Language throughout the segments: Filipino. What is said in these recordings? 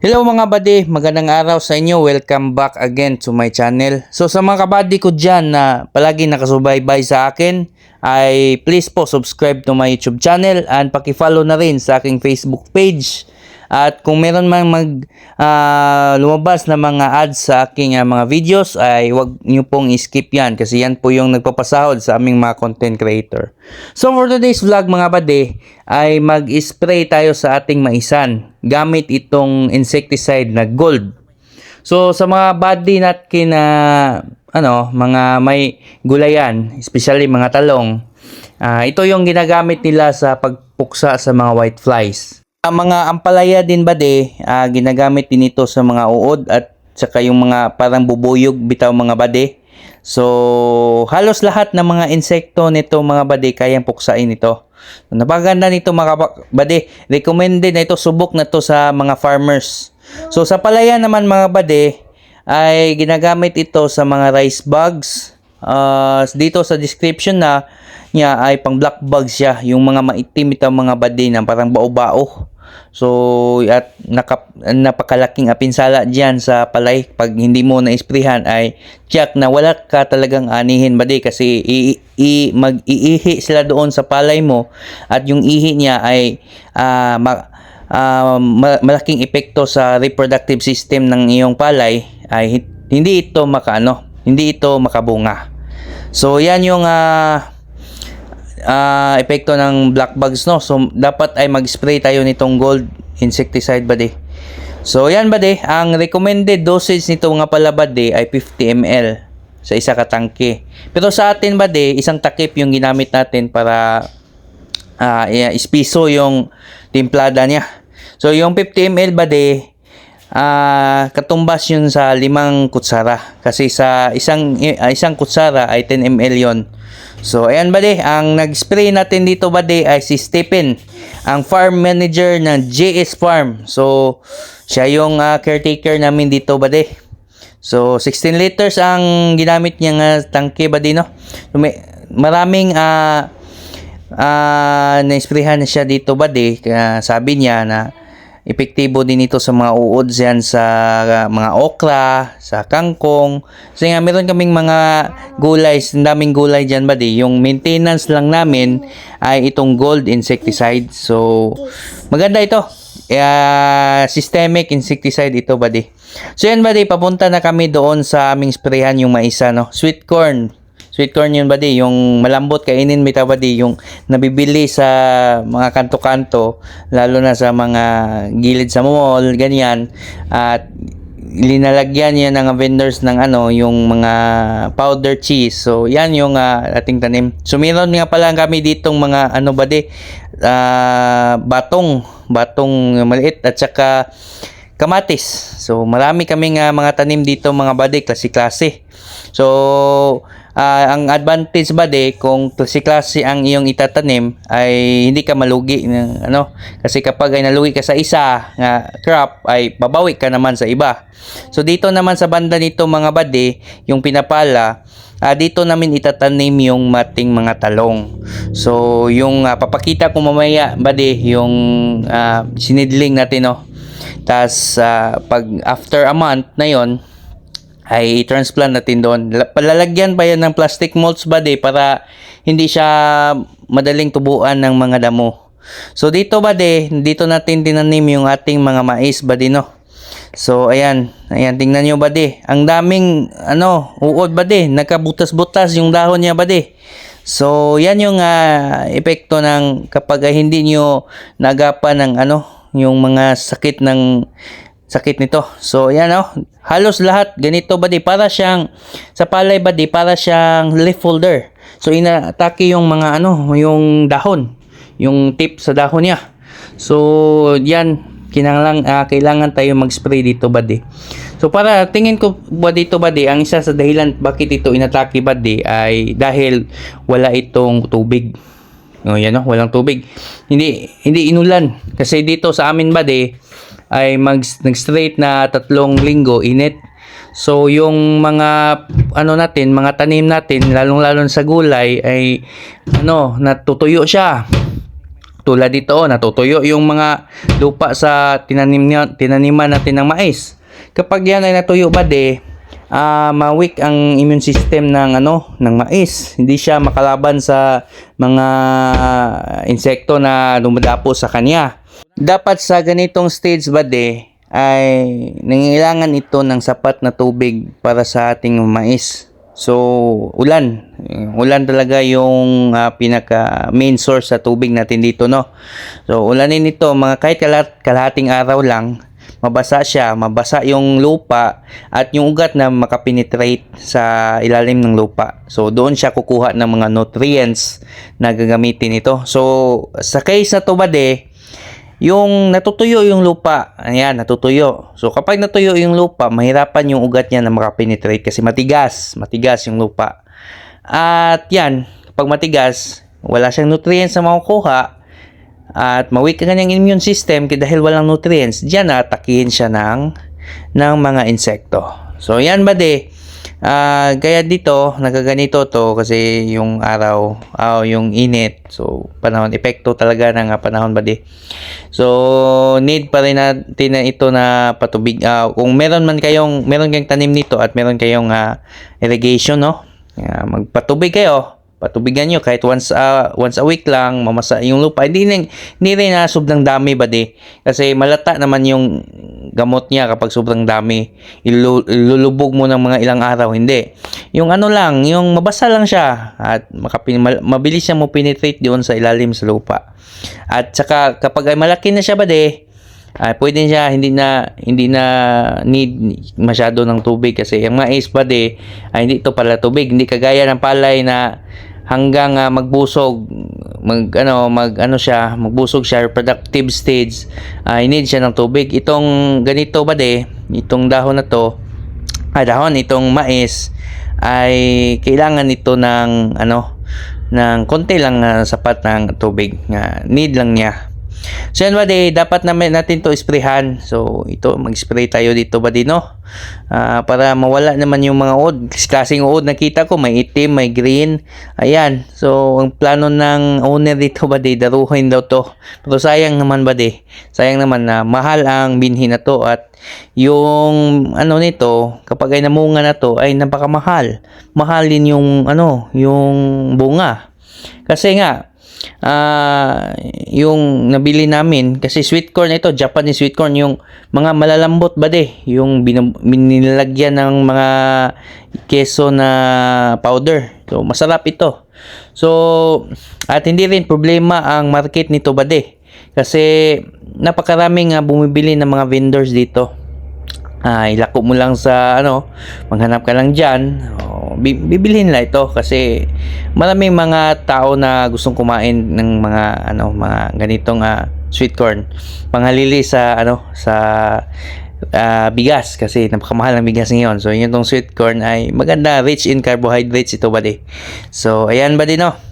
Hello mga buddy, magandang araw sa inyo. Welcome back again to my channel. So sa mga kabady ko dyan na palagi nakasubaybay sa akin, ay please po subscribe to my YouTube channel and paki-follow na rin sa aking Facebook page. At kung meron mang mag ah, lumabas na mga ads sa aking ah, mga videos ay wag niyo pong i-skip yan kasi yan po yung nagpapasahod sa aming mga content creator. So for today's vlog mga bade ay mag-spray tayo sa ating maisan gamit itong insecticide na gold. So sa mga body natin na ano, mga may gulayan, especially mga talong, ah, ito yung ginagamit nila sa pagpuksa sa mga white flies. Ang mga ampalaya din ba de, ah, ginagamit din ito sa mga uod at saka yung mga parang bubuyog bitaw mga bade. So, halos lahat ng mga insekto nito mga bade kayang puksain ito. Napaganda nito mga ba- bade. Recommended na ito, subok na to sa mga farmers. So, sa palaya naman mga bade, ay ginagamit ito sa mga rice bags. Ah, dito sa description na niya ay pang black bug siya, yung mga maitim itong mga bade na parang bao-bao. So, at naka, napakalaking apinsala diyan sa palay. Pag hindi mo na-isprihan ay tiyak na wala ka talagang anihin bade kasi i, i, mag-iihi sila doon sa palay mo at yung ihi niya ay ah, ma- ma- malaking epekto sa reproductive system ng iyong palay ay hi- hindi ito makaano, hindi ito makabunga. So, yan yung ah, ah, epekto ng black bugs no. So dapat ay mag-spray tayo nitong gold insecticide bade. So yan bade, ang recommended dosage nito nga pala bade ay 50 ml sa isa ka tangke. Pero sa atin bade, isang takip yung ginamit natin para yeah, ispiso yung timplada niya. So yung 50 ml bade, ah katumbas yun sa limang kutsara kasi sa isang ah, isang kutsara ay 10 ml yon. So ayan bade, ang nag-spray natin dito bade ay si Stephen, ang farm manager ng JS Farm. So siya yung ah, caretaker namin dito bade. So 16 liters ang ginamit niya nga tangke bade no. So, may, maraming ah ah na-sprayhan na siya dito bade, kaya sabi niya na epektibo din ito sa mga uod yan sa uh, mga okra, sa kangkong. Kasi nga meron kaming mga gulay, ang daming gulay dyan ba di. Yung maintenance lang namin ay itong gold insecticide. So, maganda ito. Uh, systemic insecticide ito ba di. So yan ba di, papunta na kami doon sa aming sprayhan yung maisa no. Sweet corn, Sweet corn yun ba di, yung malambot kainin bitaw ba yung nabibili sa mga kanto-kanto, lalo na sa mga gilid sa mall, ganyan. At linalagyan yan ng vendors ng ano, yung mga powder cheese. So, yan yung ah, ating tanim. So, meron nga pala kami ditong mga ano ba di, ah, batong, batong maliit at saka kamatis. So, marami kaming ah, mga tanim dito mga bade, klase-klase. So, ah, ang advantage ba de kung klase-klase ang iyong itatanim ay hindi ka malugi ng ano kasi kapag ay nalugi ka sa isa nga crop ay babawi ka naman sa iba. So dito naman sa banda nito mga bade, yung pinapala ah, dito namin itatanim yung mating mga talong. So yung ah, papakita ko mamaya bade yung ah, sinidling natin no. Tas ah, pag after a month na yon ay transplant natin doon. La- Palalagyan pa yan ng plastic molds ba de para hindi siya madaling tubuan ng mga damo. So dito ba de, dito natin tinanim yung ating mga mais ba de no. So ayan, ayan tingnan niyo ba de. Ang daming ano, uod ba de, nagkabutas-butas yung dahon niya ba de. So yan yung ah, epekto ng kapag ah, hindi niyo nagapan ng ano, yung mga sakit ng sakit nito. So, yan oh. Halos lahat ganito ba di para siyang sa palay ba di para siyang leaf folder. So, inaatake yung mga ano, yung dahon, yung tip sa dahon niya. So, yan kinanglang ah, kailangan tayo mag-spray dito ba di. So para tingin ko ba dito ba di ang isa sa dahilan bakit ito inatake ba di ay dahil wala itong tubig. Oh, yan oh, walang tubig. Hindi hindi inulan kasi dito sa amin ba di ay mag nag-straight na tatlong linggo init. So yung mga ano natin, mga tanim natin, lalong-lalo sa gulay ay ano, natutuyo siya. Tulad dito, oh, natutuyo yung mga lupa sa tinanim tinaniman natin ng mais. Kapag yan ay natuyo ba de, ah ma-weak ang immune system ng ano ng mais. Hindi siya makalaban sa mga insekto na dumadapo sa kanya. Dapat sa ganitong stage ba de ay nangailangan ito ng sapat na tubig para sa ating mais. So, ulan. Ulan talaga yung ah, pinaka main source sa tubig natin dito, no? So, ulanin ito, mga kahit kalat, kalahating araw lang, mabasa siya, mabasa yung lupa at yung ugat na makapenetrate sa ilalim ng lupa. So, doon siya kukuha ng mga nutrients na gagamitin ito. So, sa case na to ba de, yung natutuyo yung lupa, ayan, natutuyo. So, kapag natuyo yung lupa, mahirapan yung ugat niya na makapenetrate kasi matigas, matigas yung lupa. At yan, kapag matigas, wala siyang nutrients na makukuha at mawik ang kanyang immune system kaya dahil walang nutrients, diyan atakihin siya ng, ng mga insekto. So, yan ba de? Ah, kaya dito nagaganito to kasi yung araw, ah, yung init. So, panahon epekto talaga ng ah, panahon ba di. So, need pa rin natin na ito na patubig. Ah, kung meron man kayong meron kayong tanim nito at meron kayong ah, irrigation, no? Ah, magpatubig kayo. Patubigan nyo kahit once a, once a week lang mamasa yung lupa. Hindi, rin- hindi rin na sobrang dami ba di? Kasi malata naman yung gamot niya kapag sobrang dami. Ilu- ilulubog mo ng mga ilang araw. Hindi. Yung ano lang, yung mabasa lang siya at makapin, mabilis siya mo penetrate doon sa ilalim sa lupa. At saka kapag ay malaki na siya ba di? ay pwede siya hindi na hindi na need masyado ng tubig kasi ang mais pa de ay hindi to pala tubig hindi kagaya ng palay na hanggang ah, magbusog mag ano mag ano siya magbusog siya reproductive stage ay need siya ng tubig. Itong ganito ba de itong dahon na to ah, dahon itong mais ay kailangan ito ng ano ng konti lang na sapat ng tubig nga need lang niya So yan buddy, dapat naman natin to sprayhan. So ito, mag-spray tayo dito buddy no. Ah, para mawala naman yung mga uod. Klaseng uod nakita ko, may itim, may green. Ayan. So ang plano ng owner dito buddy, daruhin daw to. Pero sayang naman buddy. Sayang naman na mahal ang binhi na to at yung ano nito, kapag ay namunga na to ay napakamahal. Mahal din yung ano, yung bunga. Kasi nga, ah yung nabili namin kasi sweet corn ito Japanese sweet corn yung mga malalambot ba de? Yung binilagyan ng mga keso na powder. So masarap ito. So at hindi rin problema ang market nito ba de? Kasi napakaraming nga bumibili ng mga vendors dito. Ay ilako mo lang sa ano maghanap ka lang dyan o, bi- bibilhin nila ito kasi maraming mga tao na gustong kumain ng mga ano mga ganitong ah, sweet corn. Panghalili sa ano sa ah, bigas kasi napakamahal ang bigas ngayon. So yun tong sweet corn ay maganda rich in carbohydrates ito ba so ayan ba no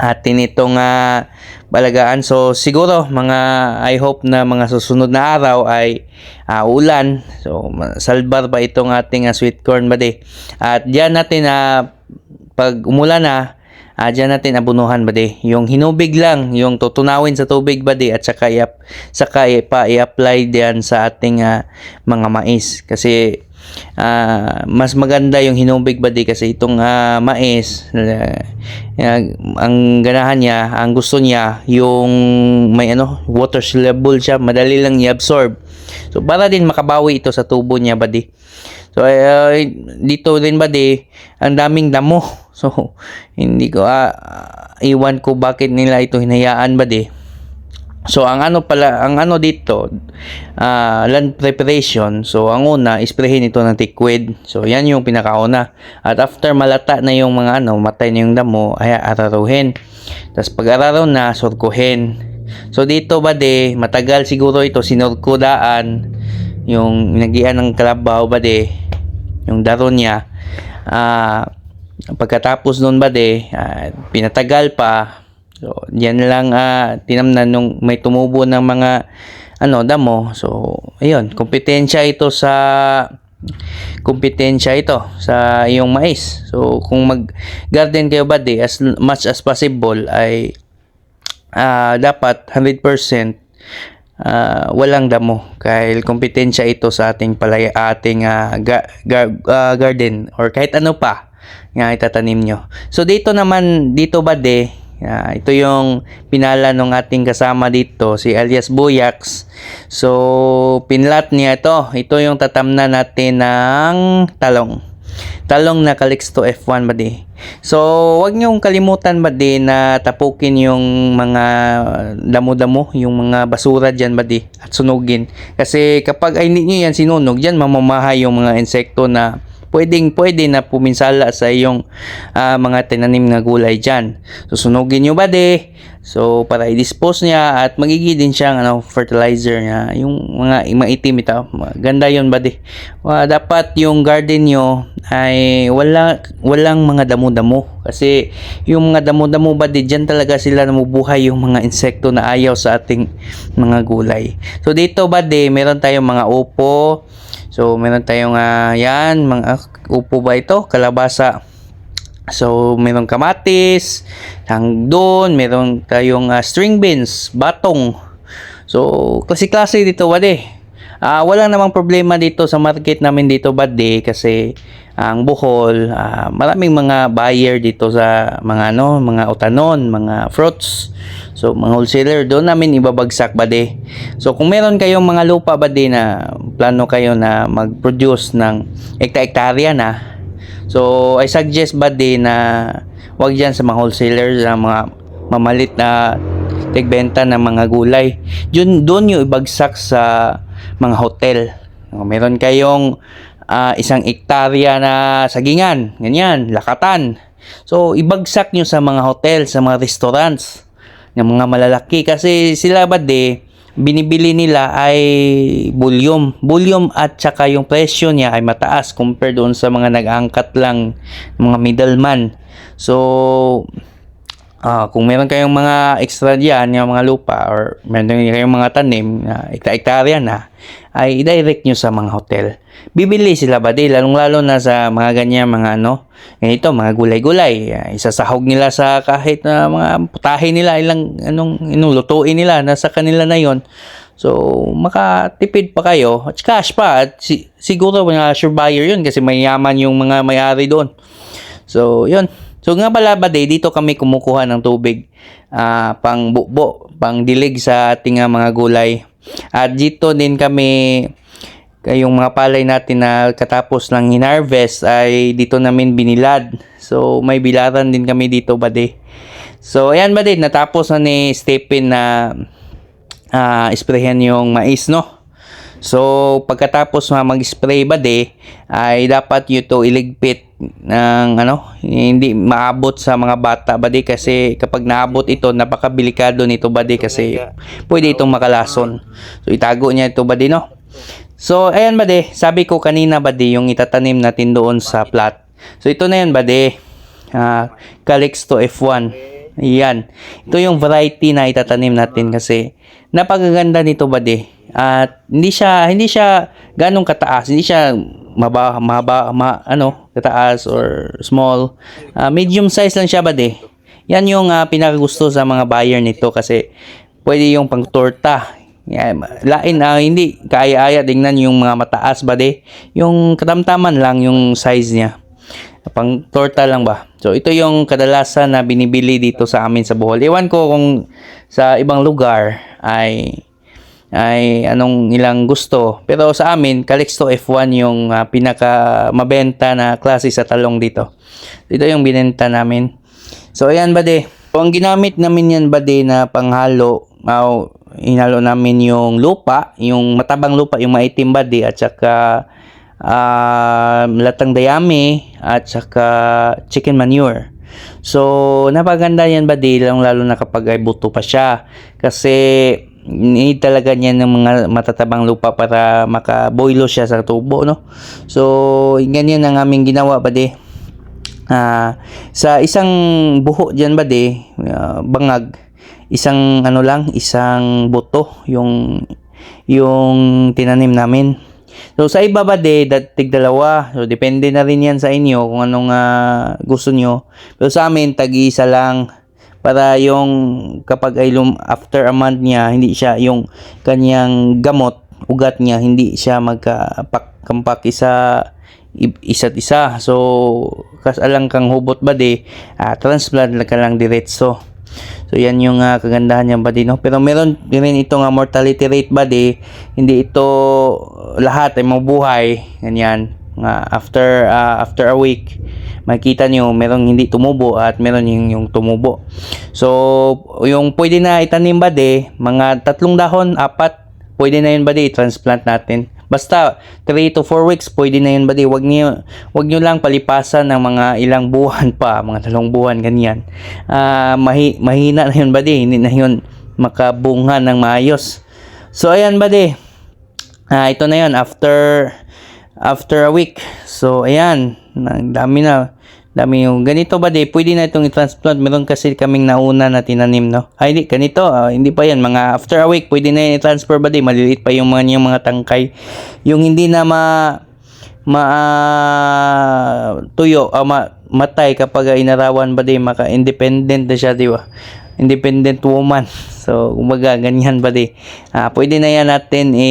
atin itong ah, balagaan. So siguro mga I hope na mga susunod na araw ay ah, ulan. So salbar ba itong ating ah, sweet corn ba At diyan natin na pag umulan na ah, diyan natin abunuhan ba Yung hinubig lang, yung tutunawin sa tubig ba at saka i-ap- saka i- pa i-apply diyan sa ating ah, mga mais kasi ah, mas maganda yung hinubig ba kasi itong ah, mais. Ah, ang ganahan niya ang gusto niya yung may ano water soluble siya madali lang i-absorb. So para din makabawi ito sa tubo niya ba so ah, dito din ba ang daming damo. So hindi ko ah, iwan ko bakit nila ito hinayaan ba So ang ano pala, ang ano dito, ah, land preparation. So ang una, isprehin ito ng liquid. So yan yung pinakauna. At after malata na yung mga ano, matay na yung damo, ay araruhin. Tapos pag araraw na, surkuhin. So dito ba de, matagal siguro ito sinurkudaan yung nagian ng kalabaw ba de, yung daron niya. Ah, pagkatapos nun ba de, ah, pinatagal pa, So, yan lang ah, tinamnan nung may tumubo ng mga ano damo. So, ayun, kompetensya ito sa kompetensya ito sa iyong mais. So, kung mag garden kayo ba as much as possible ay ah, dapat 100% ah, walang damo dahil kompetensya ito sa ating palay ating ah, ga- ga- ah, garden or kahit ano pa nga itatanim nyo. So dito naman dito bade ah, ito yung pinala ng ating kasama dito si alias Buyax. So pinlat niya ito. Ito yung tatamna natin ng talong talong na Calixto F1 ba di. So, wag niyong kalimutan ba di na tapukin yung mga damo-damo, yung mga basura diyan ba di at sunugin. Kasi kapag ay niyo yan sinunog, diyan mamamahay yung mga insekto na pwedeng pwede na puminsala sa iyong ah, mga tinanim na gulay diyan. So, sunugin niyo ba di? So, para i-dispose niya at magiging din siyang ano, fertilizer niya. Yung mga maitim ito. Ganda yun ba di? Wa- dapat yung garden nyo ay wala, walang mga damo-damo. Kasi yung mga damo-damo ba di, dyan talaga sila namubuhay yung mga insekto na ayaw sa ating mga gulay. So, dito ba di, meron tayong mga upo. So, meron tayong ah, yan, mga upo ba ito? Kalabasa. So, meron kamatis, hangdon, meron tayong ah, string beans, batong. So, klase-klase dito, wade. Ah, wala namang problema dito sa market namin dito, bade, kasi ang Bohol, ah, maraming mga buyer dito sa mga ano, mga utanon, mga fruits. So, mga wholesaler, doon namin ibabagsak, bade. So, kung meron kayong mga lupa, bade, na plano kayo na mag-produce ng ekta-ektarya na, So, I suggest ba din na wag dyan sa mga wholesalers na mga mamalit na tigbenta ng mga gulay. Yun, doon yung ibagsak sa mga hotel. O, Meron kayong ah, isang ektarya na sagingan, ganyan, lakatan. So, ibagsak nyo sa mga hotel, sa mga restaurants, ng mga malalaki. Kasi sila ba de, binibili nila ay volume. Volume at saka yung presyo niya ay mataas compared doon sa mga nag-angkat lang, mga middleman. So, Ah, kung meron kayong mga extra diyan, yung mga lupa or meron kayong mga tanim na ekta-ektarya na, ay i-direct nyo sa mga hotel. Bibili sila ba di? Lalong-lalo na sa mga ganyan, mga ano, ganito, mga gulay-gulay. Ah, Isasahog nila sa kahit na mga putahe nila, ilang, anong, inulutuin nila, nasa kanila na yon So, makatipid pa kayo. At cash pa. At si- siguro mga sure buyer yun kasi mayaman yung mga may-ari doon. So, yun. So, nga pala ba day, dito kami kumukuha ng tubig ah, pang bukbo, pang dilig sa ating ah, mga gulay. At dito din kami kayong mga palay natin na katapos ng hinarvest ay dito namin binilad. So, may bilaran din kami dito ba day. So, ayan ba din, natapos na ni Stephen na ah sprayhan yung mais, no? So, pagkatapos mga mag-spray ba de, ay dapat yun to iligpit ng ano, hindi maabot sa mga bata ba de kasi kapag naabot ito, napakabilikado nito ba de kasi pwede itong makalason. So, itago niya ito ba de, no? So, ayan ba de, sabi ko kanina ba de, yung itatanim natin doon sa plat. So, ito na yan ba de, ah, Calixto F1. Yan. Ito yung variety na itatanim natin kasi napakaganda nito ba de. At hindi siya hindi siya ganong kataas, hindi siya maba maba ma, ano, kataas or small. Ah, medium size lang siya ba de. Yan yung ah, pinakagusto sa mga buyer nito kasi pwede yung pang torta. Yan, lain ah, hindi kaya-aya tingnan yung mga mataas ba de. Yung katamtaman lang yung size niya pang torta lang ba. So ito yung kadalasan na binibili dito sa amin sa Bohol. Iwan ko kung sa ibang lugar ay ay anong nilang gusto. Pero sa amin, Calixto F1 yung ah, pinaka mabenta na klase sa talong dito. Dito yung binenta namin. So ayan ba de. So, ang ginamit namin yan ba de na panghalo, oh, inalo namin yung lupa, yung matabang lupa, yung maitim ba de at saka ah, latang dayami at saka chicken manure. So, napaganda yan ba di lang lalo na kapag ay buto pa siya. Kasi need talaga niya ng mga matatabang lupa para makaboilo siya sa tubo, no? So, ganyan ang aming ginawa ba di. Ah, sa isang buho diyan ba di, ah, bangag, isang ano lang, isang buto yung yung tinanim namin. So sa iba ba de, tig dalawa. So depende na rin yan sa inyo kung anong ah, gusto nyo. Pero sa amin tag-isa lang para yung kapag ay lum, after a month niya hindi siya yung kanyang gamot ugat niya hindi siya magkakampak isa i- isa't isa so kas alang kang hubot ba di ah, transplant lang ka lang diretso So yan yung ah, kagandahan niya buddy no. Pero meron din ito nga mortality rate buddy. Hindi ito lahat ay mabuhay. Ganyan. Nga after ah, after a week makita nyo merong hindi tumubo at meron yung, yung tumubo. So yung pwede na itanim buddy, mga tatlong dahon, apat, pwede na yun buddy, transplant natin. Basta 3 to 4 weeks pwede na yun buddy. Wag niyo wag niyo lang palipasan ng mga ilang buwan pa, mga dalawang buwan ganyan. Ah mahi, mahina na yun buddy, hindi na yun makabunga ng maayos. So ayan buddy. Ah ito na yun after after a week. So ayan, dami na dami yung ganito ba di? Pwede na itong i-transplant. Meron kasi kaming nauna na tinanim no? Ay hindi. Ganito ah, hindi pa yan. Mga after a week pwede na i-transfer ba di? Maliliit pa yung mga yung mga tangkay. Yung hindi na ma ma ah, tuyo ah, ma, matay kapag ah, inarawan ba di? Maka independent na siya di ba? Independent woman. So kumbaga ganyan ba di? Ah, pwede na yan natin i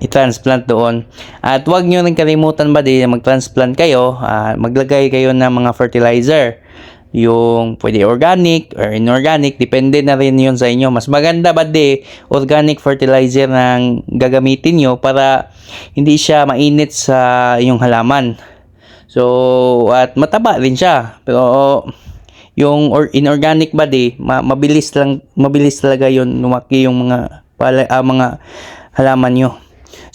i-transplant doon. At wag nyo rin kalimutan ba di mag-transplant kayo, ah, maglagay kayo ng mga fertilizer. Yung pwede organic or inorganic, depende na rin yun sa inyo. Mas maganda ba di organic fertilizer ng gagamitin nyo para hindi siya mainit sa yung halaman. So, at mataba rin siya. Pero yung or inorganic body, ma- mabilis lang mabilis talaga yun lumaki yung mga pala, ah, mga halaman nyo.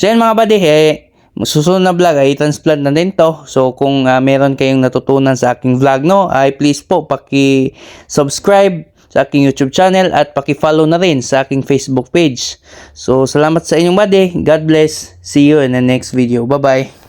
So yan mga buddy, eh, susunod na vlog ay transplant na din to. So kung ah, meron kayong natutunan sa aking vlog no, ay please po paki-subscribe sa aking YouTube channel at paki-follow na rin sa aking Facebook page. So salamat sa inyong buddy. God bless. See you in the next video. Bye-bye.